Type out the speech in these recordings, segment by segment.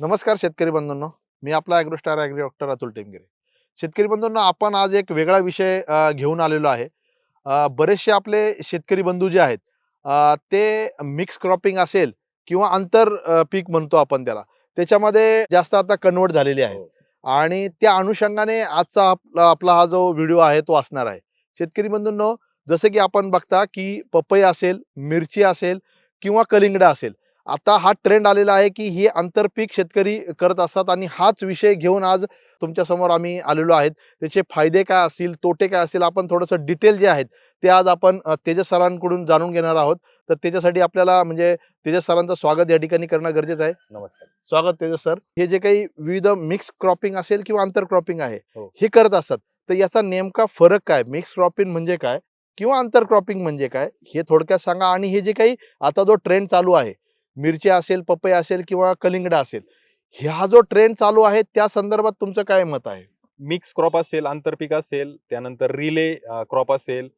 नमस्कार शेतकरी बंधूंनो. मी आपला AgroStar agri doctor Atul Temgire शेतकरी बंधूंनो आपण आज एक वेगळा विषय घेऊन आलेलो आहे. बरेचसे आपले शेतकरी बंधू जे आहेत ते मिक्स क्रॉपिंग असेल किंवा आंतर पीक म्हणतो आपण त्याला. त्याच्यामध्ये जास्त आता कन्वर्ट झालेले आहे. हो. आणि त्या अनुषंगाने आजचा आपला आपला हा जो व्हिडिओ आहे तो असणार आहे. शेतकरी बंधूंनो जसं की आपण बघता की पपई असेल मिरची असेल किंवा कलिंगडा असेल आता हा ट्रेंड आलेला आहे की हे आंतरपीक शेतकरी करत असतात आणि हाच विषय घेऊन आज तुमच्यासमोर आम्ही आलेलो आहेत. त्याचे फायदे काय असतील तोटे काय असतील आपण थोडंसं डिटेल जे आहेत ते आज आपण तेजस सरांकडून जाणून घेणार आहोत. तर त्याच्यासाठी आपल्याला म्हणजे तेजस सरांचं स्वागत या ठिकाणी करणं गरजेचं आहे. नमस्कार. स्वागत तेजस सर. हे जे काही विविध मिक्स क्रॉपिंग असेल किंवा आंतर क्रॉपिंग आहे हो. हे करत असतात. तर याचा नेमका फरक काय? मिक्स क्रॉपिंग म्हणजे काय? किंवा आंतर क्रॉपिंग म्हणजे काय? हे थोडक्यात सांगा. आणि हे जे काही आता जो ट्रेंड चालू आहे मिरची असेल पपई असेल किंवा कलिंगडा असेल हा जो ट्रेंड चालू आहे त्या संदर्भात तुमचं काय मत आहे? मिक्स क्रॉप असेल आंतरपीक असेल त्यानंतर रिले क्रॉप असेल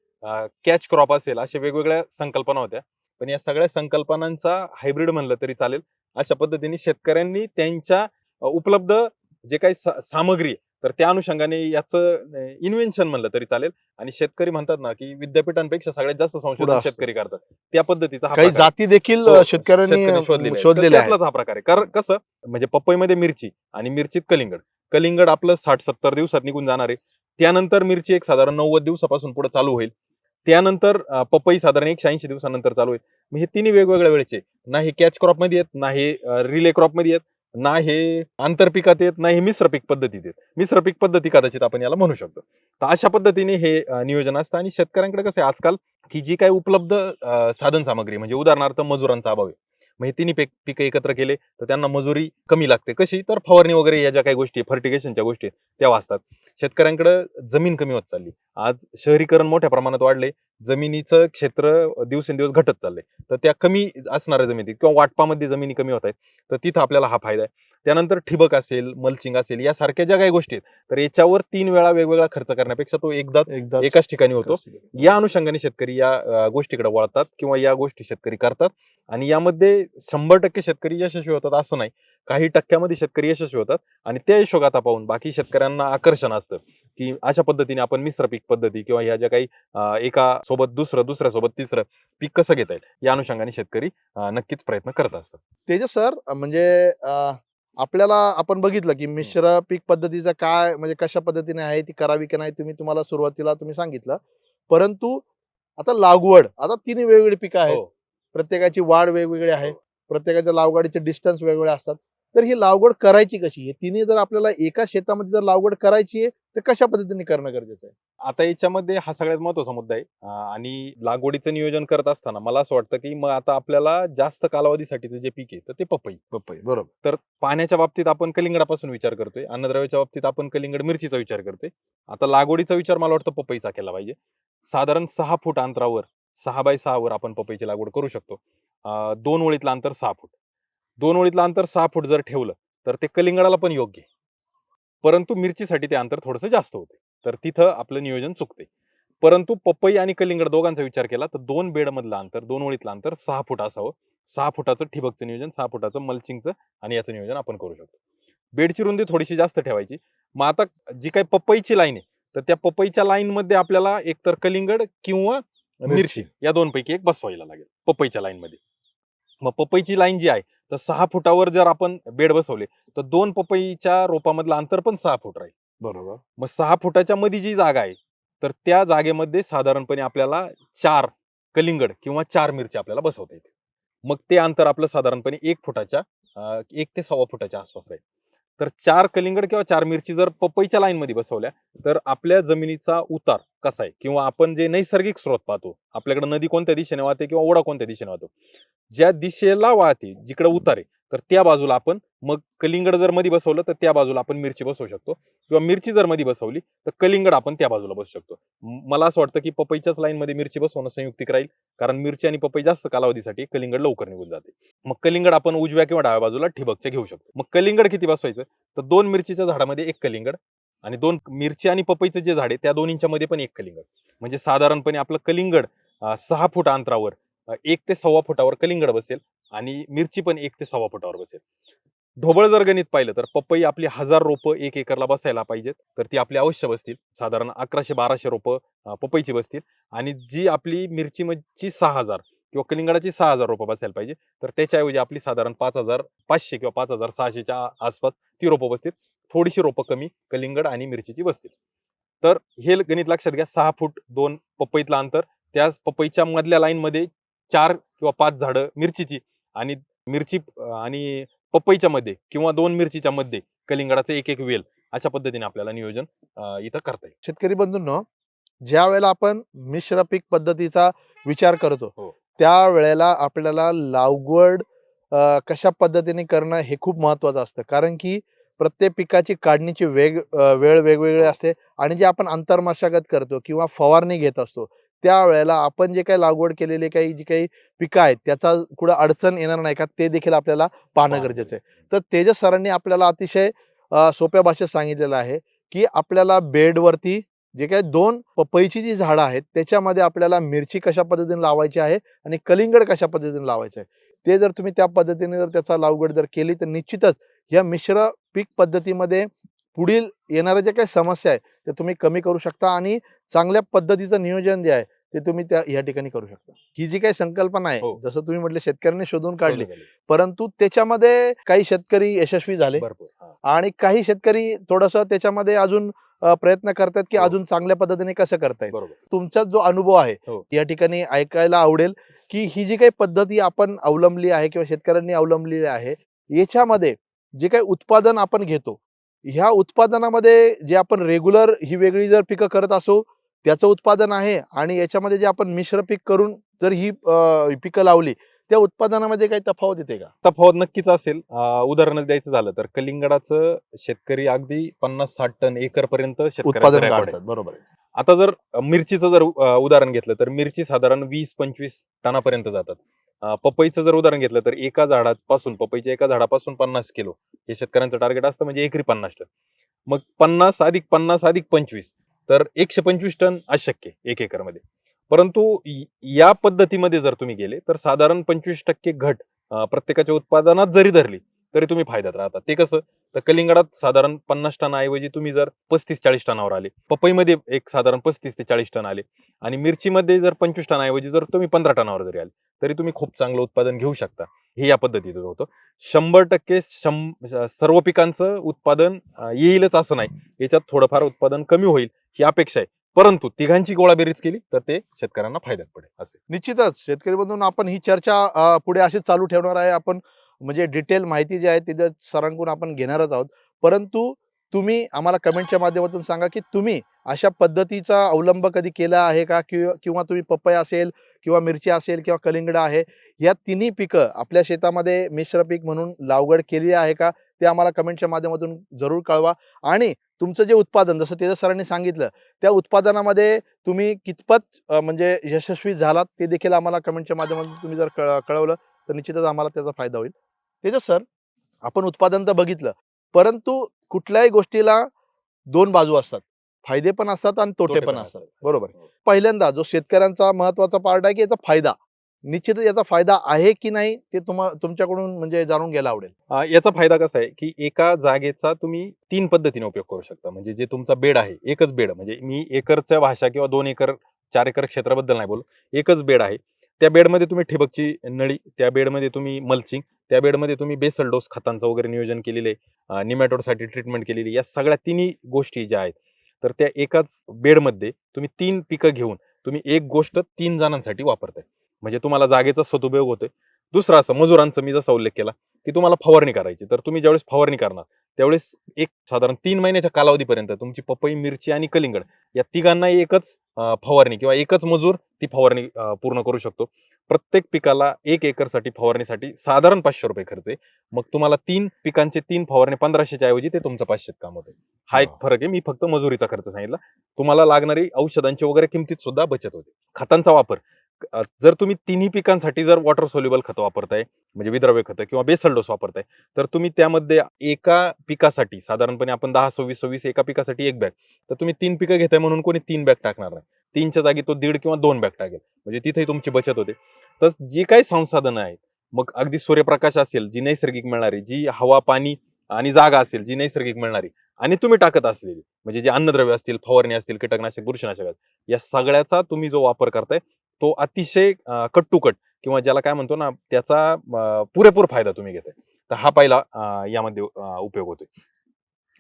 कॅच क्रॉप असेल अशा वेगवेगळ्या संकल्पना होत्या. पण या सगळ्या संकल्पनांचा हायब्रिड म्हणलं तरी चालेल. अशा पद्धतीने शेतकऱ्यांनी त्यांच्या उपलब्ध जे काही सामग्री आहे, तर त्या अनुषंगाने याचं इन्व्हेन्शन म्हणलं तरी चालेल. आणि शेतकरी म्हणतात ना की विद्यापीठांपेक्षा सगळ्यात जास्त संशोधन. शेतकरी करतात. त्या पद्धतीचा काही. जाती देखील हो, शेतकऱ्यांनी शोधलेले हा प्रकार आहे. कारण कसं म्हणजे पपईमध्ये मिरची आणि मिरचीत कलिंगड. कलिंगड आपलं साठ सत्तर दिवसात निघून जाणार आहे. त्यानंतर मिरची एक साधारण नव्वद दिवसापासून पुढे चालू होईल. त्यानंतर पपई साधारण एकशे ऐंशी दिवसानंतर चालू होईल. मग हे तिन्ही वेगवेगळ्या वेळेचे ना हे कॅच क्रॉपमध्ये येत ना हे रिले क्रॉपमध्ये येत ना हे आंतरपिकात येत ना हे मिश्र पीक पद्धतीत येत. मिश्र पीक पद्धती कदाचित आपण याला म्हणू शकतो. तर अशा पद्धतीने हे नियोजन असतं आणि शेतकऱ्यांकडे कसं आहे आजकाल की जी काही उपलब्ध अं, साधन सामग्री म्हणजे उदाहरणार्थ मजुरांचा अभाव आहे. मग हे तिन्ही पीक पिकं एकत्र केले तर त्यांना मजुरी कमी लागते. कशी? तर फवारणी वगैरे या ज्या काही गोष्टी फर्टिगेशनच्या गोष्टी त्या वाचतात. शेतकऱ्यांकडे जमीन कमी होत चालली. आज शहरीकरण मोठ्या प्रमाणात वाढले जमिनीचं क्षेत्र दिवसेंदिवस घटत चाललंय. तर त्या कमी असणाऱ्या जमिनीत किंवा वाटपामध्ये जमिनी कमी होत आहेत तर तिथं आपल्याला हा फायदा आहे. त्यानंतर ठिबक असेल मल्चिंग असेल यासारख्या ज्या काही गोष्टी आहेत तर याच्यावर तीन वेळा वेगवेगळा खर्च करण्यापेक्षा तो एकदाच एकदा एकाच ठिकाणी होतो. या अनुषंगाने शेतकरी या गोष्टीकडे वळतात किंवा या गोष्टी शेतकरी करतात. आणि यामध्ये शंभर टक्के शेतकरी यशस्वी होतात असं नाही. काही टक्क्यामध्ये शेतकरी यशस्वी होतात आणि त्या यशोगाथा पाहून बाकी शेतकऱ्यांना आकर्षण असतं की अशा पद्धतीने आपण मिश्र पीक पद्धती किंवा ह्या ज्या काही एका सोबत दुसरं दुसऱ्या सोबत तिसरं पीक कसं घेता येईल या अनुषंगाने शेतकरी नक्कीच प्रयत्न करत असतात. तेजस सर म्हणजे आपल्याला आपण बघितलं की मिश्र पीक पद्धतीचं काय म्हणजे कशा पद्धतीने आहे ती करावी की नाही तुम्ही तुम्हाला सुरुवातीला तुम्ही सांगितलं. परंतु आता लागवड आता तिन्ही वेगवेगळी पिकं आहेत. हो. प्रत्येकाची वाढ वेगवेगळी आहे. हो. प्रत्येकाच्या लागवडीचे डिस्टन्स वेगवेगळे असतात. तर ही लागवड करायची कशी हे तिन्ही जर आपल्याला एका शेतामध्ये जर लागवड करायची आहे तर कशा पद्धतीने करणं गरजेचं आहे? आता याच्यामध्ये हा सगळ्यात महत्त्वाचा मुद्दा आहे. आणि लागवडीचं नियोजन करत असताना मला असं वाटतं की मग आता आपल्याला जास्त कालावधीसाठीचं जे पीक आहे तर ते पपई. पपई बरोबर. तर पाण्याच्या बाबतीत आपण कलिंगडापासून विचार करतोय. अन्नद्रव्याच्या बाबतीत आपण कलिंगड मिरचीचा विचार करतोय. आता लागवडीचा विचार मला वाटतं पपईचा केला पाहिजे. साधारण सहा फूट अंतरावर सहा बाय सहावर आपण पपईची लागवड करू शकतो. दोन ओळीतलं अंतर सहा फूट. दोन ओळीतलं अंतर सहा फूट जर ठेवलं तर ते कलिंगडाला पण योग्य आहे. परंतु मिरचीसाठी ते अंतर थोडंसं जास्त होते. तर तिथं आपलं नियोजन चुकते. परंतु पपई आणि कलिंगड दोघांचा विचार केला तर दोन बेड मधलं अंतर दोन ओळीतलं अंतर सहा फूट असावं. सहा फुटाचं ठिबकचं नियोजन सहा फुटाचं मल्चिंगचं आणि याचं नियोजन आपण करू शकतो. बेडची रुंदी थोडीशी जास्त ठेवायची. मग आता जी काही पपईची लाईन आहे तर त्या पपईच्या लाईन मध्ये आपल्याला एकतर कलिंगड किंवा मिरची या दोन पैकी एक बसवायला लागेल पपईच्या लाईन मध्ये मग पपईची लाईन जी आहे तर सहा फुटावर जर आपण बेड बसवले तर दोन पपईच्या रोपामधलं अंतर पण सहा फूट राहील. बरोबर. मग सहा फुटाच्या मध्ये जी जागा आहे तर त्या जागेमध्ये साधारणपणे आपल्याला चार कलिंगड किंवा चार मिरची आपल्याला बसवता येते मग ते अंतर आपलं साधारणपणे एक फुटाच्या एक ते सव्वा फुटाच्या आसपास राहील. तर चार कलिंगड किंवा चार मिरची जर पपईच्या लाईन मध्ये बसवल्या तर आपल्या जमिनीचा उतार कसा आहे? किंवा आपण जे नैसर्गिक स्रोत पाहतो आपल्याकडे नदी कोणत्या दिशेने वाहते किंवा ओढा कोणत्या दिशेने वाहतो? ज्या दिशेला वाहते जिकडे उतार आहे तर त्या बाजूला आपण मग कलिंगड जर मध्ये बसवलं तर त्या बाजूला आपण मिरची बसवू शकतो. किंवा मिरची जर मध्ये बसवली तर कलिंगड आपण त्या बाजूला बसू शकतो. मला असं वाटतं की पपईच्याच लाईन मध्ये मिरची बसवणं संयुक्तिक राहील. कारण मिरची आणि पपई जास्त कालावधीसाठी कलिंगड लवकर निघून जाते. मग कलिंगड आपण उजव्या किंवा डाव्या बाजूला ठिबकच्या घेऊ शकतो. मग कलिंगड किती बसवायचं? तर दोन मिरचीच्या झाडामध्ये एक कलिंगड आणि दोन मिरची आणि पपईचं जे झाड आहे त्या दोन्हींच्या मध्ये पण एक कलिंगड. म्हणजे साधारणपणे आपलं कलिंगड सहा फूट अंतरावर एक ते सव्वा फुटावर कलिंगड बसेल. आणि मिरची पण एक ते सव्वा फुटावर बसेल. ढोबळ जर गणित पाहिलं तर पपई आपली हजार रोपं एक एकरला बसायला पाहिजेत. तर ती आपली अवश्य बसतील. साधारण अकराशे बाराशे रोपं पपईची बसतील. आणि जी आपली मिरची ची सहा हजार किंवा कलिंगडाची सहा हजार रोपं बसायला पाहिजे. तर त्याच्याऐवजी आपली साधारण पाच हजार पाचशे किंवा पाच हजार सहाशेच्या आसपास ती रोपं बसतील. थोडीशी रोपं कमी कलिंगड आणि मिरचीची बसतील. तर हे गणित लक्षात घ्या. सहा फूट दोन पपईतलं अंतर. त्याच पपईच्या मधल्या लाईनमध्ये चार किंवा पाच झाडं मिरचीची आणि मिरची आणि पपईच्या मध्ये किंवा दोन मिरचीच्या मध्ये कलिंगडाचं एक एक वेल अशा पद्धतीने आपल्याला नियोजन इथं करता येईल शेतकरी बंधूंनो ज्या वेळेला आपण मिश्र पीक पद्धतीचा विचार करतो हो. त्या वेळेला आपल्याला लागवड कशा पद्धतीने करणं हे खूप महत्वाचं असतं कारण की प्रत्येक पिकाची काढणीची वेग वेळ वेगवेगळी हो. असते आणि जे आपण अंतर्मशागत करतो किंवा फवारणी घेत असतो त्यावेळेला आपण जे काही लागवड केलेली काही जी काही पिकं आहेत त्याचा कुठं अडचण येणार नाही का ते देखील आपल्याला पाहणं गरजेचं आहे. तर तेजस सरांनी आपल्याला अतिशय सोप्या भाषेत सांगितलेलं आहे की आपल्याला बेडवरती जे काही दोन पपईची जी झाडं आहेत त्याच्यामध्ये आपल्याला मिरची कशा पद्धतीने लावायची आहे आणि कलिंगड कशा पद्धतीने लावायचं आहे. ते जर तुम्ही त्या पद्धतीने जर त्याचा लागवड जर केली तर निश्चितच या मिश्र पीक पद्धतीमध्ये पुढील येणाऱ्या ज्या काही समस्या आहेत त्या तुम्ही कमी करू शकता आणि चांगल्या पद्धतीचं नियोजन जे आहे ते तुम्ही त्या या ठिकाणी करू शकता ही जी काही संकल्पना आहे हो. जसं तुम्ही म्हटले शेतकऱ्यांनी शोधून काढली परंतु त्याच्यामध्ये काही शेतकरी यशस्वी झाले भरपूर हा. आणि काही शेतकरी थोडस त्याच्यामध्ये अजून अ, प्रयत्न करतात की हो. अजून चांगल्या पद्धतीने कसं करता येईल बरोबर तुमचा जो अनुभव आहे हो. या ठिकाणी ऐकायला आवडेल की ही जी काही पद्धती आपण अवलंबली आहे किंवा शेतकऱ्यांनी अवलंबलेली आहे याच्यामध्ये जे काही उत्पादन आपण घेतो ह्या उत्पादनामध्ये जे आपण रेग्युलर ही वेगळी जर पिकं करत असो त्याचं उत्पादन आहे आणि याच्यामध्ये जे आपण मिश्र पीक करून जर ही पिकं लावली त्या उत्पादनामध्ये काही तफावत येते का? तफावत नक्कीच असेल. उदाहरण द्यायचं झालं तर कलिंगडाचं शेतकरी अगदी पन्नास साठ टन एकर पर्यंत उत्पादन बरोबर. आता जर मिरचीचं जर उदाहरण घेतलं तर मिरची साधारण वीस पंचवीस टनापर्यंत जातात. पपईचं जर उदाहरण घेतलं तर एका झाडापासून पपईच्या एका झाडापासून पन्नास किलो हे शेतकऱ्यांचं टार्गेट असतं म्हणजे एकरी पन्नास टन. मग पन्नास अधिक पन्नास अधिक पंचवीस तर एकशे पंचवीस टन अशक्य एक एकरमध्ये. परंतु या पद्धतीमध्ये जर तुम्ही गेले तर साधारण पंचवीस टक्के घट प्रत्येकाच्या उत्पादनात जरी धरली तरी तुम्ही फायद्यात राहता. ते कसं? तर कलिंगडात साधारण पन्नास टनाऐवजी तुम्ही जर पस्तीस चाळीस टनावर आले पपईमध्ये एक साधारण पस्तीस ते चाळीस टन आले आणि मिरचीमध्ये जर पंचवीस टनाऐवजी जर तुम्ही पंधरा टनावर जरी आले तरी तुम्ही खूप चांगलं उत्पादन घेऊ शकता. हे या पद्धतीचं होतं. शंभर टक्के शं सर्व पिकांचं उत्पादन येईलच असं नाही. याच्यात थोडंफार उत्पादन कमी होईल. ही अपेक्षा आहे. परंतु तिघांची गोळाबेरीज केली तर ते शेतकऱ्यांना फायद्यात पडेल असे. निश्चितच शेतकरी बंधून आपण ही चर्चा पुढे अशीच चालू ठेवणार आहे. आपण म्हणजे डिटेल माहिती जी आहे ती सरांकडून आपण घेणारच आहोत. परंतु तुम्ही आम्हाला कमेंटच्या माध्यमातून सांगा की तुम्ही अशा पद्धतीचा अवलंब कधी केला आहे का? किंवा किंवा तुम्ही पपई असेल किंवा मिरची असेल किंवा कलिंगड आहे या तिन्ही पिकं आपल्या शेतामध्ये मिश्र पीक म्हणून लागवड केली आहे का? ते आम्हाला कमेंटच्या माध्यमातून जरूर कळवा. आणि तुमचं जे उत्पादन जसं तेजस सरांनी सांगितलं त्या उत्पादनामध्ये तुम्ही कितपत म्हणजे यशस्वी झालात ते देखील आम्हाला कमेंटच्या माध्यमातून तुम्ही जर कळ- कळवलं तर निश्चितच आम्हाला त्याचा फायदा होईल. तेजस सर आपण उत्पादन तर बघितलं परंतु कुठल्याही गोष्टीला दोन बाजू असतात. फायदे पण असतात आणि तोटे पण असतात. बरोबर. पहिल्यांदा जो शेतकऱ्यांचा महत्त्वाचा पार्ट आहे की याचा फायदा. निश्चितच याचा फायदा आहे की नाही ते तुम्हा तुमच्याकडून म्हणजे जाणून घ्यायला आवडेल. याचा फायदा कसा आहे की एका जागेचा तुम्ही तीन पद्धतीने उपयोग करू शकता. म्हणजे जे तुमचा बेड आहे एकच बेड. म्हणजे मी एकरच्या भाषा किंवा दोन एकर चार एकर क्षेत्राबद्दल नाही बोल एकच बेड आहे. त्या बेडमध्ये तुम्ही ठिबकची नळी त्या बेडमध्ये तुम्ही मल्चिंग त्या बेडमध्ये तुम्ही बेसल डोस खतांचं वगैरे नियोजन केलेले निमॅटोडसाठी ट्रीटमेंट केलेली या सगळ्या तिन्ही गोष्टी ज्या आहेत तर त्या एकाच बेडमध्ये तुम्ही तीन पिकं घेऊन तुम्ही एक गोष्ट तीन जणांसाठी वापरताय. म्हणजे तुम्हाला जागेचा सदुपयोग होतोय. दुसरं असं मजुरांचं मी जसा उल्लेख केला की तुम्हाला फवारणी करायची. तर तुम्ही ज्यावेळेस फवारणी करणार त्यावेळेस एक साधारण तीन महिन्याच्या कालावधीपर्यंत तुमची पपई मिरची आणि कलिंगड या तिघांना एकच फवारणी किंवा एकच मजूर ती फवारणी पूर्ण करू शकतो. प्रत्येक पिकाला एक एकरसाठी फवारणीसाठी साधारण पाचशे रुपये खर्च आहे. मग तुम्हाला तीन पिकांचे तीन फवारणी पंधराशेच्या ऐवजी ते तुमचं पाचशेत काम होते हा एक. फरक आहे. मी फक्त मजुरीचा खर्च सांगितला. तुम्हाला लागणारी औषधांची वगैरे किमतीत सुद्धा बचत होते. खतांचा वापर. जर तुम्ही तिन्ही पिकांसाठी जर वॉटर सोल्युबल खतं वापरताय म्हणजे विद्रव्य खतं किंवा बेसल डोस वापरताय तर तुम्ही त्यामध्ये एका पिकासाठी साधारणपणे आपण दहा सव्वीस सव्वीस एका पिकासाठी एक बॅग तर तुम्ही तीन पिकं घेताय म्हणून कोणी तीन बॅग टाकणार नाही. तीनच्या जागी तो दीड किंवा दोन बॅग टाकेल म्हणजे तिथेही तुमची बचत होते. तर जी काही संसाधनं आहेत मग अगदी सूर्यप्रकाश असेल जी नैसर्गिक मिळणारी जी हवा पाणी आणि जागा असेल जी नैसर्गिक मिळणारी आणि तुम्ही टाकत असलेली म्हणजे जे अन्नद्रव्य असतील फवारणी असतील कीटकनाशक बुरशीनाशक या सगळ्याचा तुम्ही जो वापर करताय तो अतिशय कट टू कट किंवा ज्याला काय म्हणतो ना त्याचा पुरेपूर फायदा तुम्ही घेताय. तर हा पहिला यामध्ये उपयोग होतोय.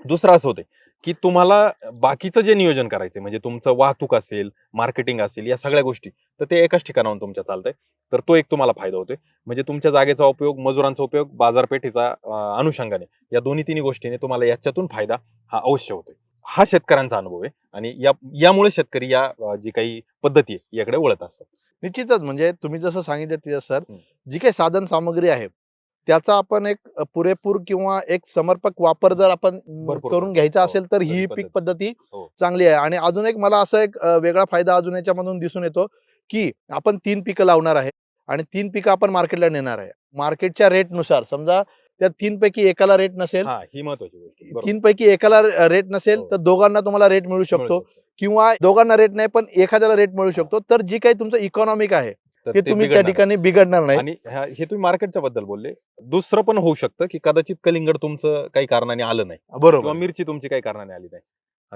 दुसरा असं होते की तुम्हाला बाकीचं जे नियोजन करायचं म्हणजे तुमचं वाहतूक असेल मार्केटिंग असेल या सगळ्या गोष्टी तर ते एकाच ठिकाणाहून तुमच्या चालतंय. तर तो एक तुम्हाला फायदा होतोय. म्हणजे तुमच्या जागेचा उपयोग मजुरांचा उपयोग बाजारपेठेचा अनुषंगाने या दोन्ही तिन्ही गोष्टीने तुम्हाला याच्यातून फायदा हा अवश्य होतोय. हा शेतकऱ्यांचा अनुभव आहे आणि या यामुळे शेतकरी या जी काही पद्धती आहे याकडे वळत असतात निश्चितच म्हणजे तुम्ही जसं सांगितलं ते सर. जी काही साधन सामग्री आहे त्याचा आपण एक पुरेपूर किंवा एक समर्पक वापर जर आपण करून करू. घ्यायचा हो, असेल तर ही पीक पद्धत. हो. चांगली आहे आणि अजून एक मला असं एक वेगळा फायदा अजून याच्यामधून दिसून येतो की आपण तीन पिकं लावणार आहे आणि तीन पिकं आपण मार्केटला नेणार आहे मार्केटच्या रेटनुसार समजा त्या तीन पैकी एकाला रेट नसेल. हा ही महत्वाची गोष्ट बरोबर. तीन पैकी एकाला रेट नसेल हो. तर दोघांना तुम्हाला रेट मिळू मिळू शकतो किंवा दोघांना रेट नाही पण एखाद्याला रेट मिळू शकतो. तर जी काही तुमचं इकॉनॉमिक आहे तर ते ते तुम्ही त्या बिघडणार ठिकाणी बिघडणार नाही. आणि ह्या- हे तुम्ही मार्केटच्या बद्दल बोलले. दुसरं पण होऊ शकतं की कदाचित कलिंगड तुमचं काही कारणाने आलं नाही. किंवा बरोबर मिरची तुमची काही कारणाने आली नाही.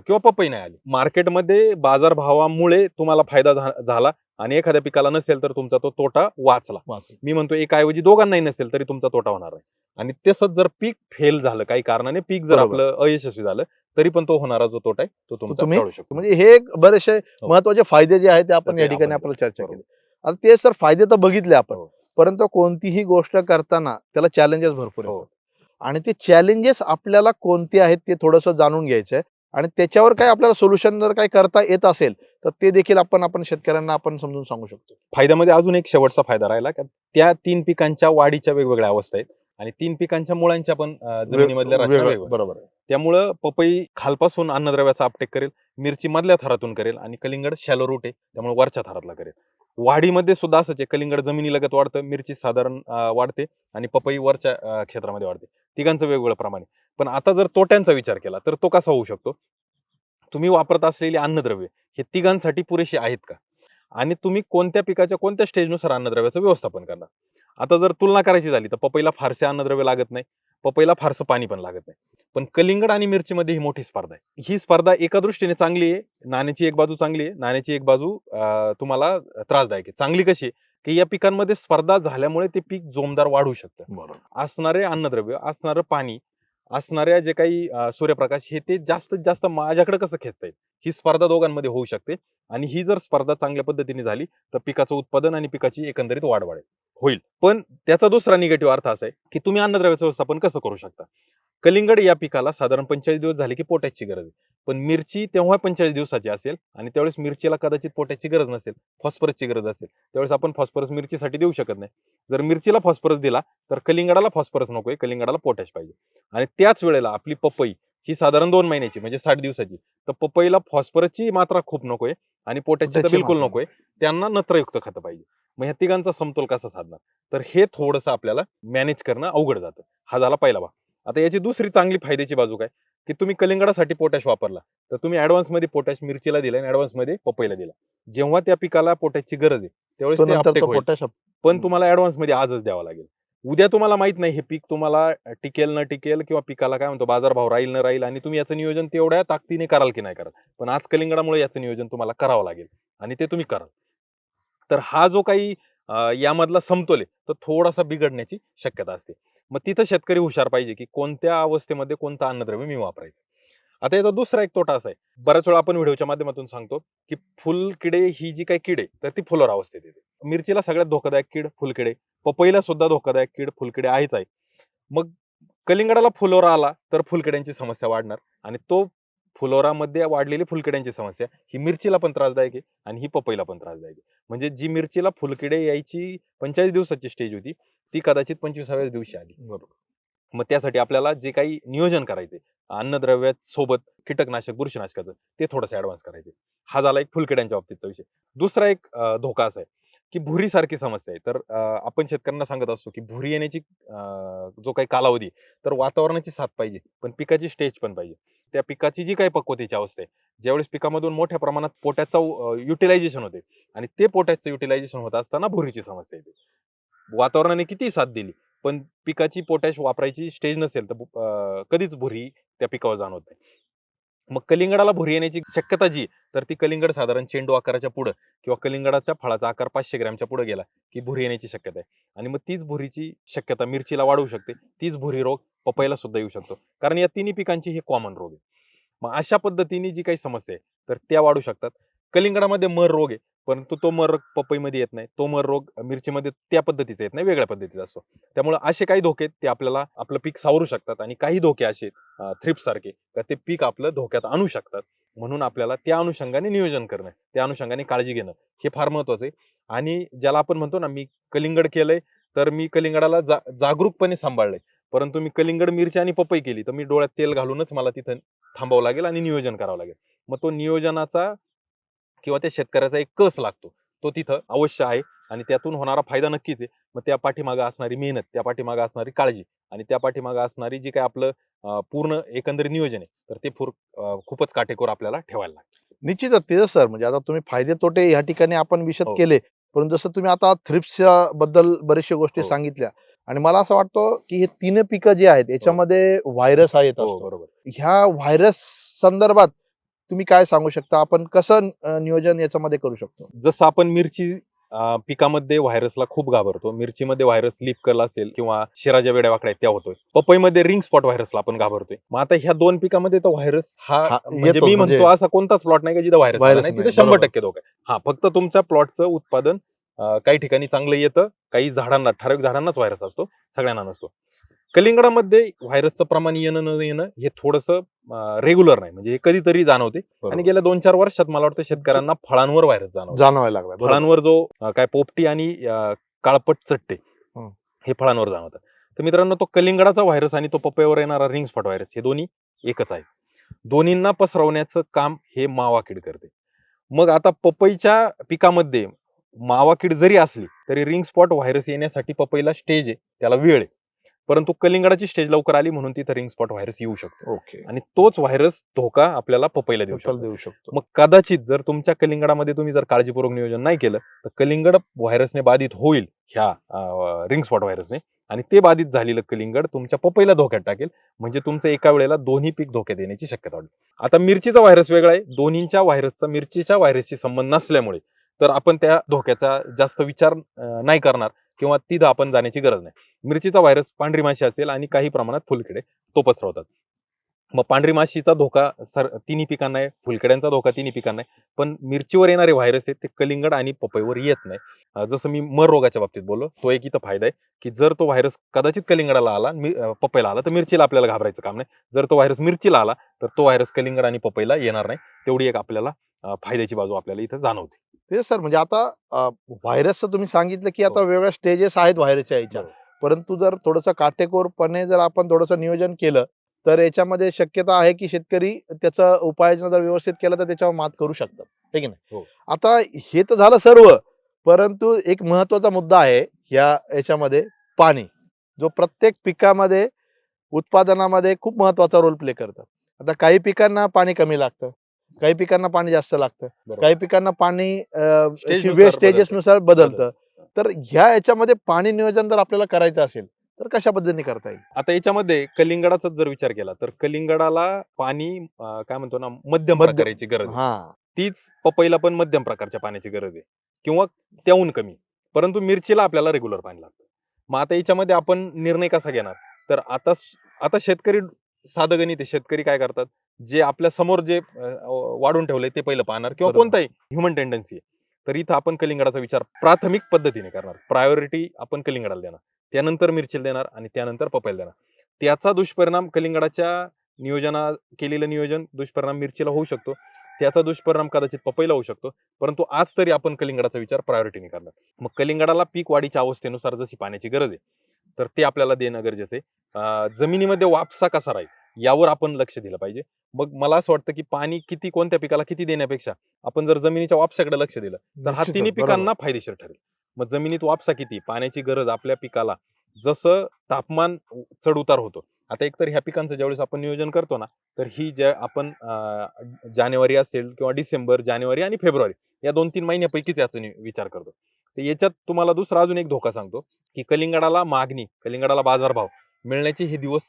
किंवा पपई नाही आली. मार्केटमध्ये बाजारभावामुळे तुम्हाला फायदा झा- झाला. आणि एखाद्या पिकाला नसेल तर तुमचा तो तोटा वाचला. मी म्हणतो एका ऐवजी दोघांनाही नसेल तरी तुमचा तोटा होणार आहे आणि तसंच जर पीक फेल झालं काही कारणाने पीक जर. आपलं अयशस्वी झालं तरी पण तो होणारा जो तोटा आहे तो तुमचा तुम्ही- शकतो म्हणजे हे एक बरेचसे हो. महत्त्वाचे फायदे जे आहेत ते आपण या ठिकाणी आपण आपल्याला चर्चा. केली आता ते सर फायदे तर बघितले आपण हो. परंतु कोणतीही गोष्ट करताना त्याला चॅलेंजेस भरपूर हो. आणि ते चॅलेंजेस आपल्याला कोणते आहेत ते थोडंसं जाणून घ्यायचं आहे आणि त्याच्यावर काय आपल्याला सोल्युशन जर काही करता येत असेल तर ते देखील आपण आपण शेतकऱ्यांना आपण समजून सांगू शकतो. फायद्यामध्ये अजून एक शेवटचा फायदा राहिला का त्या तीन पिकांच्या वाढीच्या वेगवेगळ्या अवस्था आहेत. आणि तीन पिकांच्या मुळांच्या पण जमिनीमधल्या रचना बरोबर. त्यामुळं पपई खालपासून अन्नद्रव्याचा आपटेक करेल मिरची मधल्या थरातून करेल आणि कलिंगड शॅलो रूट आहे त्यामुळे वरच्या थरातला करेल. वाढीमध्ये सुद्धा असंच आहे कलिंगड जमिनी लगत वाढतं मिरची साधारण वाढते आणि पपई वरच्या क्षेत्रामध्ये वाढते. तिघांचं वेगवेगळं प्रमाण पण आता जर तोट्यांचा विचार केला तर तो कसा होऊ शकतो? तुम्ही वापरत असलेली अन्नद्रव्य हे तिघांसाठी पुरेशी आहेत का? आणि तुम्ही कोणत्या पिकाच्या कोणत्या स्टेजनुसार अन्नद्रव्याचं व्यवस्थापन करणार? आता जर तुलना करायची झाली तर पपईला फारसे अन्नद्रव्य लागत नाही पपईला फारसं पाणी पण लागत नाही. पण कलिंगड आणि मिरचीमध्ये ही मोठी स्पर्धा आहे. ही स्पर्धा एका दृष्टीने चांगली आहे नाण्याची एक बाजू चांगली आहे नाण्याची एक बाजू तुम्हाला त्रासदायक आहे. चांगली कशी आहे? की या पिकांमध्ये स्पर्धा झाल्यामुळे ते पीक जोमदार वाढू शकतं. असणारे अन्नद्रव्य असणारं पाणी असणाऱ्या जे काही सूर्यप्रकाश हे ते जास्तीत जास्त माझ्याकडे कसं खेचता येईल? ही स्पर्धा दोघांमध्ये होऊ शकते आणि ही जर स्पर्धा चांगल्या पद्धतीने झाली तर पिकाचं उत्पादन आणि पिकाची एकंदरीत वाढ वाढेल. होईल. पण त्याचा दुसरा निगेटिव्ह अर्थ असा आहे की तुम्ही अन्नद्रव्याचं व्यवस्थापन कसं करू शकता? कलिंगड या पिकाला साधारण पंचेचाळीस दिवस झाले की पोटॅशची गरज आहे. पण मिरची तेव्हा पंचेचाळीस दिवसाची असेल आणि त्यावेळेस मिरचीला कदाचित पोटॅशची गरज नसेल फॉस्फरसची गरज असेल त्यावेळेस आपण फॉस्फरस मिरचीसाठी देऊ शकत नाही. जर मिरचीला फॉस्फरस दिला तर कलिंगडाला फॉस्फरस नकोय कलिंगडाला पोटॅश पाहिजे. आणि त्याच वेळेला आपली पपई ही साधारण दोन महिन्याची म्हणजे साठ दिवसाची तर पपईला फॉस्फरसची मात्रा खूप नकोय आणि पोटॅशची तर बिलकुल. नकोय. त्यांना नत्रयुक्त खतं पाहिजे. मग ह्या तिघांचा समतोल कसा साधणार? तर हे थोडंसं आपल्याला मॅनेज करणं अवघड जातं. हा झाला पहिला भाग. आता याची दुसरी चांगली फायद्याची बाजू काय? की तुम्ही कलिंगडासाठी पोटॅश वापरला. तर तुम्ही ऍडव्हान्समध्ये पोटॅश मिरचीला दिला आणि ऍडव्हान्समध्ये पपईला दिला जेव्हा त्या पिकाला पोटॅशची गरज आहे त्यावेळेस पण तुम्हाला ऍडव्हान्समध्ये आजच द्यावा लागेल. उद्या तुम्हाला माहीत नाही हे पीक तुम्हाला टिकेल न टिकेल किंवा पिकाला काय म्हणतो बाजारभाव राहील न राहील आणि तुम्ही याचं नियोजन तेवढ्या ताकदीने कराल की नाही कराल पण आज कलिंगडामुळे याचं नियोजन तुम्हाला करावं लागेल आणि ते तुम्ही कराल. तर हा जो काही यामधला समतोल आहे तो थोडासा बिघडण्याची शक्यता असते. मग तिथं शेतकरी हुशार पाहिजे की कोणत्या अवस्थेमध्ये कोणतं अन्नद्रव्य मी वापरायचं. आता याचा दुसरा एक तोटा असा आहे. बऱ्याच वेळा आपण व्हिडिओच्या माध्यमातून सांगतो की फुलकिडे ही जी काही किडे तर ती फुलोर अवस्थेत येते. मिरचीला सगळ्यात धोकादायक कीड फुलकिडे पपईला सुद्धा धोकादायक कीड फुलकिडे आहेच आहे. मग कलिंगडाला फुलोरा आला तर फुलकिड्यांची समस्या वाढणार आणि तो फुलोरामध्ये वाढलेली फुलकिड्यांची समस्या ही मिरचीला पण त्रासदायक आहे आणि ही पपईला पण त्रासदायक आहे. म्हणजे जी मिरचीला फुलकिडे यायची पंचेचाळीस दिवसाची स्टेज होती ती कदाचित पंचवीसाव्या दिवशी आली. बरोबर. मग त्यासाठी आपल्याला जे काही नियोजन करायचे अन्नद्रव्या सोबत कीटकनाशक बुरशीनाशकाचं ते थोडंसं ऍडव्हान्स करायचे. हा झाला एक फुलकिड्यांच्या बाबतीतचा विषय. दुसरा एक धोका असा आहे की भुरी सारखी समस्या आहे. तर आपण शेतकऱ्यांना सांगत असतो की भुरी येण्याची जो काही कालावधी तर वातावरणाची साथ पाहिजे पण पिकाची स्टेज पण पाहिजे. त्या पिकाची जी काही पक्वतेची अवस्था आहे ज्यावेळेस पिकामधून मोठ्या प्रमाणात पोट्याचं युटिलायझेशन होते आणि ते पोट्याचं युटिलायझेशन होत असताना भुरीची समस्या येते. वातावरणाने किती साथ दिली पण पिकाची पोटॅश वापरायची स्टेज नसेल तर कधीच भुरी त्या पिकावर जाणवत नाही. मग कलिंगडाला भुरी येण्याची शक्यता जी तर ती कलिंगड साधारण चेंडू आकाराच्या पुढं किंवा कलिंगडाच्या फळाचा आकार पाचशे ग्रॅमच्या पुढे गेला की भुरी येण्याची शक्यता आहे. आणि मग तीच भुरीची शक्यता मिरचीला वाढवू शकते तीच भुरी रोग पपईला सुद्धा येऊ शकतो. कारण या तिन्ही पिकांची हे कॉमन रोग आहे. मग अशा पद्धतीने जी काही समस्या आहे तर त्या वाढू शकतात. कलिंगडामध्ये मर रोग आहे. परंतु तो मर रोग पपईमध्ये येत नाही. तो मर रोग मिरचीमध्ये त्या पद्धतीचा येत नाही वेगळ्या पद्धतीचा असतो. त्यामुळे असे काही धोके आहेत ते आपल्याला आपलं पीक सावरू शकतात आणि काही धोके असे थ्रिप सारखे का ते पीक आपलं धोक्यात आणू शकतात. म्हणून आपल्याला त्या अनुषंगाने नियोजन करणं त्या अनुषंगाने काळजी घेणं हे फार महत्वाचं आहे. आणि ज्याला आपण म्हणतो ना मी कलिंगड केलंय तर मी कलिंगडाला जा जागरूकपणे सांभाळलंय. परंतु मी कलिंगड मिरची आणि पपई केली तर मी डोळ्यात तेल घालूनच मला तिथं थांबावं लागेल आणि नियोजन करावं लागेल. मग तो नियोजनाचा किंवा त्या शेतकऱ्याचा एक कस लागतो तो तिथं अवश्य आहे आणि त्यातून होणारा फायदा नक्कीच आहे. मग त्या पाठीमागे असणारी मेहनत त्या पाठीमागे असणारी काळजी आणि त्या पाठीमागे असणारी जी काय आपलं पूर्ण एकंदरीत नियोजन आहे तर ते फूर खूपच काटेकोर आपल्याला ठेवायला लागतं निश्चितच तेच सर म्हणजे आता तुम्ही फायदे तोटे या ठिकाणी आपण विशद हो. केले परंतु जसं तुम्ही आता थ्रिप्सच्या बद्दल बरेचशा गोष्टी हो. सांगितल्या आणि मला असं वाटतं की हे तीन पिकं जे आहेत याच्यामध्ये व्हायरस हा येत हो असतो. बरोबर. ह्या व्हायरस संदर्भात तुम्ही काय सांगू शकता? आपण कसं नियोजन याच्यामध्ये करू शकतो? जसं आपण मिरची पिकामध्ये व्हायरसला खूप घाबरतो. मिरचीमध्ये व्हायरस लीप कर्ल असेल किंवा शिराच्या वेड्या वाकड्या त्या होतोय. पपईमध्ये रिंग स्पॉट व्हायरसला आपण घाबरतोय. मग आता ह्या दोन पिकामध्ये तो व्हायरस हा म्हणजे मी म्हणजे- म्हणतो असा कोणताच प्लॉट नाही का जिथं व्हायरस नाही तिथं शंभर. टक्के धोका आहे हा फक्त तुमच्या प्लॉटचं उत्पादन काही ठिकाणी चांगलं येतं काही झाडांना ठराविक झाडांनाच व्हायरस असतो सगळ्यांना नसतो. कलिंगडामध्ये व्हायरसचं प्रमाण येणं न येणं हे थोडंसं रेग्युलर नाही. म्हणजे हे कधीतरी जाणवते. आणि गेल्या दोन चार वर्षात मला वाटतं शेतकऱ्यांना फळांवर व्हायरस जाणवतो जाणवायला लागला. फळांवर जो काय पोपटी आणि काळपट चट्टे हं. हे फळांवर जाणवतात. तर मित्रांनो तो कलिंगडाचा व्हायरस आणि तो पपईवर येणारा रिंग स्पॉट व्हायरस हे दोन्ही एकच आहे दोन्हींना पसरवण्याचं काम हे मावा कीड करते. मग आता पपईच्या पिकामध्ये मावा कीड जरी असली तरी रिंग स्पॉट व्हायरस येण्यासाठी पपईला स्टेज आहे. त्याला वेळ आहे. परंतु कलिंगडाची स्टेज लवकर आली म्हणून तिथं रिंग स्पॉट व्हायरस येऊ शकतो. ओके आणि तोच व्हायरस धोका आपल्याला पपईला देऊ शकतो. देऊ शकतो. मग कदाचित जर तुमच्या कलिंगडामध्ये तुम्ही जर काळजीपूर्वक नियोजन नाही केलं तर कलिंगड व्हायरसने बाधित होईल ह्या रिंग स्पॉट व्हायरसने आणि ते बाधित झालेलं कलिंगड तुमच्या पपईला धोक्यात टाकेल. म्हणजे तुमचं एका वेळेला दोन्ही पीक धोक्यात येण्याची शक्यता वाढते आता मिरचीचा व्हायरस वेगळा आहे. दोन्हीच्या व्हायरसचा मिरचीच्या व्हायरसशी संबंध नसल्यामुळे तर आपण त्या धोक्याचा जास्त विचार नाही करणार. किंवा तिथं आपण जाण्याची गरज नाही. मिरचीचा व्हायरस पांढरी माशी असेल आणि काही प्रमाणात फुलकिडे तो पसरवतात मग पांढरी माशीचा धोका सर तिन्ही पिकांना आहे फुलकड्यांचा धोका तिन्ही पिकांना आहे पण मिरचीवर येणारे व्हायरस आहेत ते कलिंगड आणि पपईवर येत नाही. जसं मी मर रोगाच्या बाबतीत बोललो तो एक इथं फायदा आहे की जर तो व्हायरस कदाचित कलिंगडाला आला पपईला आला तर मिरचीला आपल्याला घाबरायचं काम नाही. जर तो व्हायरस मिरचीला आला तर तो व्हायरस कलिंगड आणि पपईला येणार नाही. तेवढी एक आपल्याला फायद्याची बाजू आपल्याला इथं जाणवते. तेच सर म्हणजे आता व्हायरसचं तुम्ही सांगितलं की आता हो. वेगवेगळ्या स्टेजेस आहेत व्हायरसच्या याच्या. परंतु जर थोडंसं काटेकोरपणे जर आपण थोडंसं नियोजन केलं तर याच्यामध्ये शक्यता आहे की शेतकरी त्याचा उपाययोजना जर व्यवस्थित केलं तर त्याच्यावर मात करू शकतात. हे की नाही? हो. आता हे तर झालं सर्व परंतु एक महत्त्वाचा मुद्दा आहे या याच्यामध्ये पाणी. जो प्रत्येक पिकामध्ये उत्पादनामध्ये खूप महत्त्वाचा रोल प्ले करतं. आता काही पिकांना पाणी कमी लागतं. काही पिकांना पाणी जास्त लागतं. काही पिकांना पाणी Stage नुसार वेस्ट स्टेजेस बदलतं. तर ह्या याच्यामध्ये पाणी नियोजन जर आपल्याला करायचं असेल तर कशा पद्धतीने करता येईल? आता याच्यामध्ये कलिंगडाचा जर विचार केला तर कलिंगडाला पाणी काय म्हणतो ना मध्यम प्रकारची गरज तीच पपईला पण मध्यम प्रकारच्या पाण्याची गरज आहे. किंवा त्याहून कमी. परंतु मिरचीला आपल्याला रेग्युलर पाणी लागतं. मग आता याच्यामध्ये आपण निर्णय कसा घेणार? तर आता आता शेतकरी साधं गणित आहे. शेतकरी काय करतात? जे आपल्यासमोर जे वाढून ठेवलंय ते पहिलं पाहणार किंवा. कोणताही ह्युमन टेंडन्सी आहे. तर इथं आपण कलिंगडाचा विचार प्राथमिक पद्धतीने करणार. प्रायोरिटी आपण कलिंगडाला देणार. त्यानंतर मिरचीला देणार आणि त्यानंतर पपईला देणार. त्याचा दुष्परिणाम कलिंगडाच्या नियोजना केलेलं नियोजन दुष्परिणाम मिरचीला होऊ शकतो. त्याचा दुष्परिणाम कदाचित पपईला होऊ शकतो. परंतु आज तरी आपण कलिंगडाचा विचार प्रायोरिटीने करणार. मग कलिंगडाला पीक वाढीच्या अवस्थेनुसार जशी पाण्याची गरज आहे तर ते आपल्याला देणं गरजेचं आहे. जमिनीमध्ये वापसा कसा राहील? यावर आपण लक्ष दिलं पाहिजे. मग मला असं वाटतं की पाणी किती कोणत्या पिकाला किती देण्यापेक्षा आपण जर जमिनीच्या वापसाकडे लक्ष दिलं तर हा तिन्ही. पिकांना फायदेशीर ठरेल. मग जमिनीत वापसा किती पाण्याची गरज आपल्या पिकाला जसं तापमान चढ उतार होतो. आता एकतर ह्या पिकांचं ज्यावेळेस आपण नियोजन करतो ना तर ही ज्या आपण जानेवारी असेल किंवा डिसेंबर जानेवारी आणि फेब्रुवारी या दोन तीन महिन्यापैकीच याचा विचार करतो. तर याच्यात तुम्हाला दुसरा अजून एक धोका सांगतो की कलिंगडाला मागणी कलिंगडाला बाजारभाव मिळण्याचे हे दिवस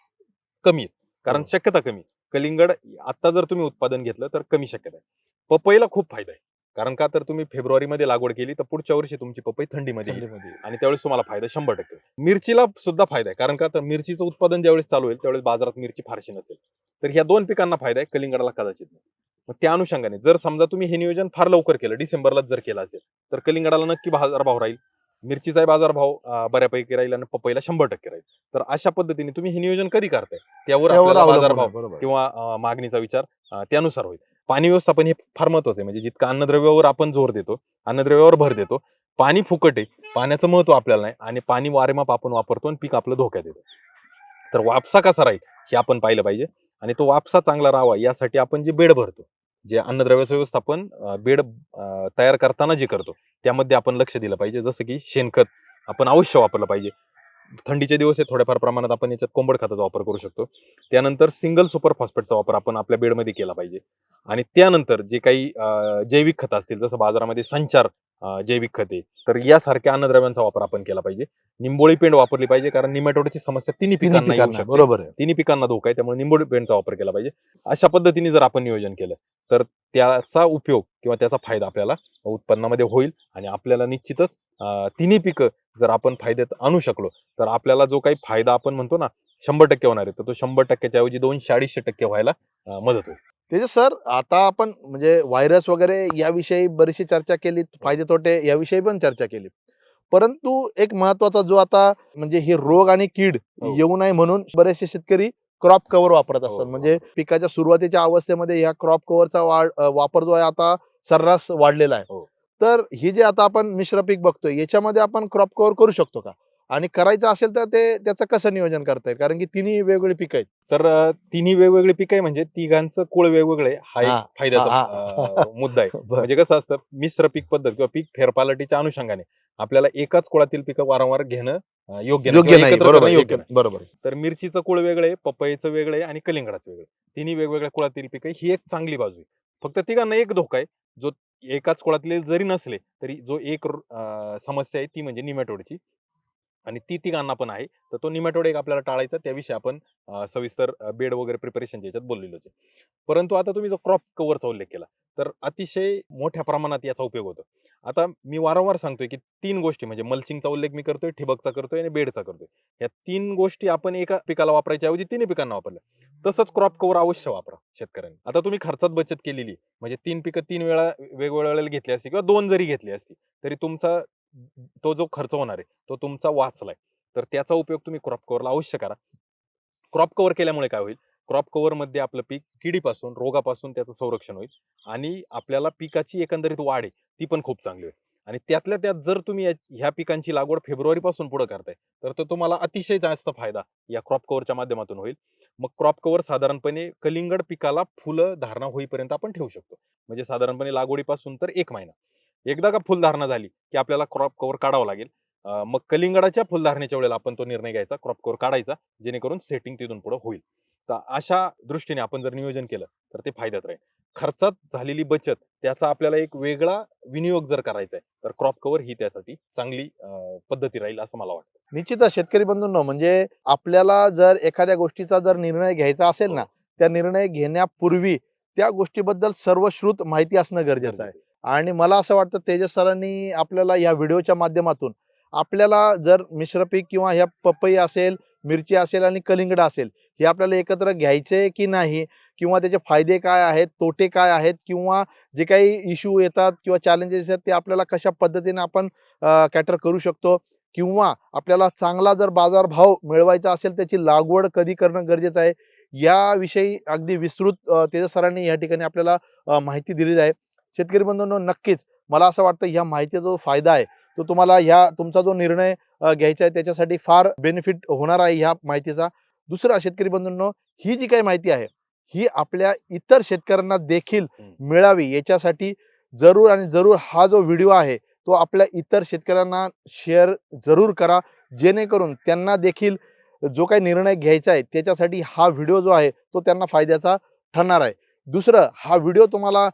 कमी आहेत. कारण हो. शक्यता कमी. कलिंगड आता जर तुम्ही उत्पादन घेतलं तर कमी शक्यता आहे पपईला खूप फायदा आहे कारण का तर तुम्ही फेब्रुवारीमध्ये लागवड केली तर पुढच्या वर्षी तुमची पपई थंडीमध्ये येईल. आणि त्यावेळेस तुम्हाला फायदा शंभर टक्के. मिरचीला सुद्धा फायदा आहे कारण का तर मिरचीचं उत्पादन ज्यावेळेस चालू होईल त्यावेळेस बाजारात मिरची फारशी नसेल तर ह्या दोन पिकांना फायदा आहे कलिंगडाला कदाचित नाही मग त्या अनुषंगाने जर समजा तुम्ही हे नियोजन फार लवकर केलं डिसेंबरलाच जर केलं असेल तर कलिंगडाला नक्की बाजारभाव राहील मिरचीचाही बाजारभाव अं, बऱ्यापैकी राहील आणि पपईला शंभर टक्के राहील. तर अशा पद्धतीने तुम्ही हे नियोजन कधी करताय? त्यावर आहे, बरोबर. किंवा मागणीचा विचार त्यानुसार होईल. पाणी व्यवस्थापन हे फार महत्वाचं आहे. म्हणजे जितकं अन्नद्रव्यावर आपण जोर देतो अन्नद्रव्यावर भर देतो पाणी फुकट आहे पाण्याचं महत्त्व आपल्याला नाही आणि पाणी वारेमाप आपण वापरतो आणि पीक आपलं धोक्यात येतं. तर वापसा कसा राहील हे आपण पाहिलं पाहिजे आणि तो वापसा चांगला राहावा यासाठी आपण जे बेड भरतो जे अन्नद्रव्याचं व्यवस्थापन बेड तयार करताना जे करतो त्यामध्ये आपण लक्ष दिलं पाहिजे. जसं की शेणखत आपण अवश्य वापरलं पाहिजे. थंडीचे दिवस आहे थोड्याफार प्रमाणात आपण याच्यात कोंबड खताचा वापर करू शकतो. त्यानंतर सिंगल सुपर फॉस्फेटचा वापर आपण आपल्या बेडमध्ये केला पाहिजे. आणि त्यानंतर जे काही जैविक खतं असतील जसं बाजारामध्ये संचार जैविक खते. तर यासारख्या अन्नद्रव्यांचा वापर आपण केला पाहिजे. निंबोळी पेंड वापरली पाहिजे कारण निमॅटोडची समस्या तिन्ही पिकांना बरोबर आहे. तिन्ही पिकांना धोका आहे त्यामुळे निंबोळी पेंडचा वापर केला पाहिजे. अशा पद्धतीने जर आपण नियोजन केलं तर त्याचा उपयोग किंवा त्याचा फायदा आपल्याला उत्पन्नामध्ये होईल आणि आपल्याला निश्चितच तिन्ही पिकं जर आपण फायद्यात आणू शकलो तर आपल्याला जो काही फायदा आपण म्हणतो ना शंभर टक्के होणार आहे तर तो शंभर टक्क्याच्या ऐवजी दोनशे अडीचशे टक्के व्हायला मदत होईल. त्याचे सर आता आपण म्हणजे व्हायरस वगैरे याविषयी बरीचशी चर्चा केली फायदे तोटे याविषयी पण चर्चा केली परंतु एक महत्त्वाचा जो आता म्हणजे हे रोग आणि कीड हो. येऊ नये म्हणून बरेचसे शेतकरी क्रॉप कव्हर वापरत हो, असतात हो. म्हणजे पिकाच्या सुरुवातीच्या अवस्थेमध्ये ह्या क्रॉप कव्हरचा वापर जो आहे आता सर्रास वाढलेला आहे हो. तर ही जे आता आपण मिश्र पीक बघतोय याच्यामध्ये आपण क्रॉप कव्हर करू शकतो का आणि करायचं असेल तर ते त्याचं कसं नियोजन करता येईल? कारण की तिन्ही वेगवेगळी पीक आहेत. तर तिन्ही वेगवेगळे पीक आहे म्हणजे तिघांचं कुळ वेगवेगळे हा एक फायद्याचा मुद्दा आहे. म्हणजे कसं असतं मिश्र पीक पद्धत किंवा पीक फेरपालटीच्या अनुषंगाने आपल्याला एकाच कुळातील पिकं वारंवार घेणं योग्य योग्य बरोबर तर मिरचीचं कुळ वेगळं आहे पपईचं वेगळं आणि कलिंगडाचं वेगळं. तिन्ही वेगवेगळ्या कुळातील पिकं ही एक चांगली बाजू आहे. फक्त तिघांना एक धोका आहे. जो एकाच कुळातले जरी नसले तरी जो एक समस्या आहे ती म्हणजे निमॅटोडची. आणि ती तिघांना पण आहे. तर तो निमॅटोड एक आपल्याला टाळायचा त्याविषयी आपण सविस्तर बेड वगैरे प्रिपरेशनच्या याच्यात बोललेलो आहे. परंतु आता तुम्ही जो क्रॉप कव्हरचा उल्लेख केला तर अतिशय मोठ्या प्रमाणात याचा उपयोग होतो. आता मी वारंवार सांगतोय की तीन गोष्टी म्हणजे मल्चिंगचा उल्लेख मी करतोय ठिबकचा करतोय आणि बेडचा करतोय. या तीन गोष्टी आपण एका पिकाला वापरायच्या ऐवजी तिन्ही पिकांना वापरल्या. तसंच क्रॉप कव्हर अवश्य वापरा शेतकऱ्यांनी. आता तुम्ही खर्चात बचत केलेली म्हणजे तीन पिकं तीन वेळा वेगवेगळ्या वेळेला घेतली असती किंवा दोन जरी घेतली असती तरी तुमचा तो जो खर्च होणार आहे तो तुमचा वाचलाय. तर त्याचा उपयोग तुम्ही क्रॉप कव्हरला अवश्य करा. क्रॉप कव्हर केल्यामुळे काय होईल? क्रॉप कव्हरमध्ये आपलं पीक किडीपासून रोगापासून त्याचं संरक्षण होईल आणि आपल्याला पिकाची एकंदरीत वाढ आहे ती पण खूप चांगली होईल. आणि त्यातल्या त्यात जर तुम्ही ह्या पिकांची लागवड फेब्रुवारीपासून पुढे करताय तर तो तुम्हाला अतिशय जास्त फायदा या क्रॉप कव्हरच्या माध्यमातून होईल. मग क्रॉप कव्हर साधारणपणे कलिंगड पिकाला फुलं धारणा होईपर्यंत आपण ठेवू शकतो. म्हणजे साधारणपणे लागवडीपासून तर एक महिना. एकदा का फुलधारणा झाली की आपल्याला क्रॉप कव्हर काढावं लागेल. मग कलिंगडाच्या फुलधारणेच्या वेळेला आपण तो निर्णय घ्यायचा क्रॉप कव्हर काढायचा जेणेकरून सेटिंग तिथून पुढे होईल. तर अशा दृष्टीने आपण जर नियोजन केलं तर ते फायद्यात राहील. खर्चात झालेली बचत त्याचा आपल्याला एक वेगळा विनियोग जर करायचा आहे तर क्रॉप कव्हर ही त्यासाठी चांगली पद्धती राहील असं मला वाटतं. निश्चितच. शेतकरी बंधूंनो म्हणजे आपल्याला जर एखाद्या गोष्टीचा जर निर्णय घ्यायचा असेल ना त्या निर्णय घेण्यापूर्वी त्या गोष्टीबद्दल सर्वश्रुत माहिती असणं गरजेचं आहे. आणि मला असं वाटतं तेजस सरांनी आपल्याला या व्हिडिओच्या माध्यमातून आपल्याला जर मिश्र पीक किंवा ह्या पपई असेल मिरची असेल आणि कलिंगड असेल हे आपल्याला एकत्र घ्यायचे की नाही? किंवा त्याचे फायदे काय आहेत तोटे काय आहेत? किंवा जे काही इश्यू येतात किंवा चॅलेंजेस आहेत ते आपल्याला कशा पद्धतीने आपण कॅटर करू शकतो? किंवा आपल्याला चांगला जर बाजारभाव मिळवायचा असेल त्याची लागवड कधी करणं गरजेचं आहे? याविषयी अगदी विस्तृत तेजस सरांनी या ठिकाणी आपल्याला माहिती दिलेली आहे. शेतकरी बंधूंनो नक्कीच मला असं वाटतं ह्या माहितीचा जो फायदा आहे तो तुम्हाला ह्या तुमचा जो निर्णय घ्यायचा आहे त्याच्यासाठी फार बेनिफिट होणार आहे ह्या माहितीचा दुसरा शेतकरी बंधूंनो ही जी काही माहिती आहे ही आपल्या इतर शेतकऱ्यांना देखील. मिळावी याच्यासाठी जरूर आणि जरूर हा जो व्हिडिओ आहे तो आपल्या इतर शेतकऱ्यांना शेअर जरूर करा जेणेकरून त्यांना देखील जो काही निर्णय घ्यायचा आहे त्याच्यासाठी हा व्हिडिओ जो आहे तो त्यांना फायद्याचा ठरणार आहे दुसरं हा व्हिडिओ तुम्हाला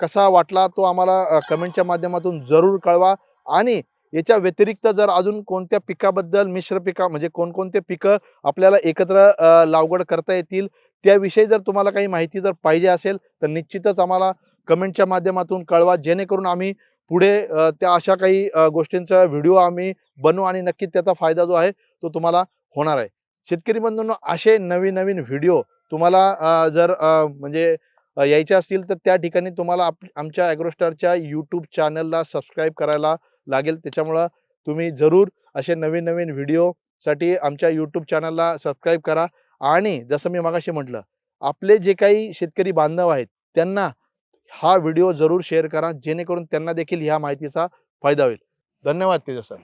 कसा वाटला तो आम्हाला कमेंटच्या माध्यमातून जरूर कळवा. आणि याच्या व्यतिरिक्त जर अजून कोणत्या पिकाबद्दल मिश्र पिका म्हणजे कोणकोणते पिकं आपल्याला एकत्र लागवड करता येतील त्याविषयी जर तुम्हाला काही माहिती जर पाहिजे असेल तर निश्चितच आम्हाला कमेंटच्या माध्यमातून कळवा. जेणेकरून आम्ही पुढे त्या अशा काही गोष्टींचा व्हिडिओ आम्ही बनवू आणि नक्कीच त्याचा फायदा जो आहे तो तुम्हाला होणार आहे. शेतकरी बंधूंनो असे नवीन नवीन व्हिडिओ तुम्हाला जर म्हणजे यायच्या यायचे असतील तर त्या ठिकाणी तुम्हाला आप आमच्या ॲग्रोस्टारच्या यूट्यूब चॅनलला सबस्क्राईब करायला लागेल. त्याच्यामुळं तुम्ही जरूर असे नवीन नवीन व्हिडिओसाठी आमच्या यूट्यूब चॅनलला सबस्क्राईब करा. आणि जसं मी मागाशी म्हटलं आपले जे काही शेतकरी बांधव आहेत त्यांना हा व्हिडिओ जरूर शेअर करा. जेणेकरून त्यांना देखील ह्या माहितीचा फायदा होईल. धन्यवाद तेजस सर.